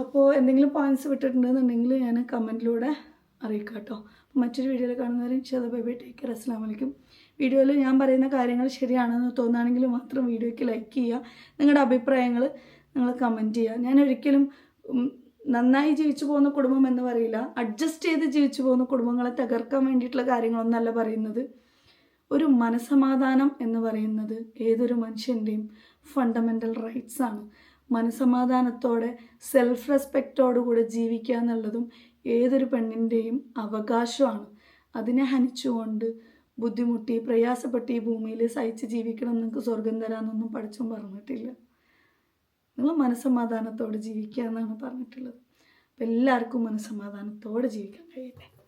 അപ്പോൾ എന്തെങ്കിലും പോയിന്റ്സ് വിട്ടിട്ടുണ്ടെന്നുണ്ടെങ്കിൽ ഞാൻ കമന്റിലൂടെ അറിയിക്കാം കേട്ടോ മറ്റൊരു വീഡിയോയിൽ കാണുന്നവരെ ഷെത ബൈബൈ ടേക്ക് കെയർ അസ്സാം വലൈക്കും വീഡിയോയിൽ ഞാൻ പറയുന്ന കാര്യങ്ങൾ ശരിയാണെന്ന് തോന്നുകയാണെങ്കിൽ മാത്രം വീഡിയോയ്ക്ക് ലൈക്ക് ചെയ്യുക. നിങ്ങളുടെ അഭിപ്രായങ്ങൾ നിങ്ങൾ കമന്റ് ചെയ്യുക. ഞാൻ ഒരിക്കലും നന്നായി ജീവിച്ചു പോകുന്ന കുടുംബം എന്ന് പറയില്ല. അഡ്ജസ്റ്റ് ചെയ്ത് ജീവിച്ചു പോകുന്ന കുടുംബങ്ങളെ തകർക്കാൻ വേണ്ടിയിട്ടുള്ള കാര്യങ്ങളൊന്നല്ല പറയുന്നത്. ഒരു മനസമാധാനം എന്ന് പറയുന്നത് ഏതൊരു മനുഷ്യന്റെയും ഫണ്ടമെന്റൽ റൈറ്റ്സ് ആണ്. മനസമാധാനത്തോടെ സെൽഫ് റെസ്പെക്റ്റോടുകൂടെ ജീവിക്കുക എന്നുള്ളതും ഏതൊരു പെണ്ണിന്റെയും അവകാശമാണ്. അതിനെ ഹനിച്ചുകൊണ്ട് ബുദ്ധിമുട്ടി പ്രയാസപ്പെട്ട് ഈ ഭൂമിയിൽ സഹിച്ച് ജീവിക്കണം നിങ്ങൾക്ക് സ്വർഗം തരാമെന്നൊന്നും പഠിച്ചും പറഞ്ഞിട്ടില്ല. നിങ്ങൾ മനസ്സമാധാനത്തോടെ ജീവിക്കുക എന്നാണ് പറഞ്ഞിട്ടുള്ളത്. അപ്പം എല്ലാവർക്കും മനസ്സമാധാനത്തോടെ ജീവിക്കാൻ കഴിയട്ടെ.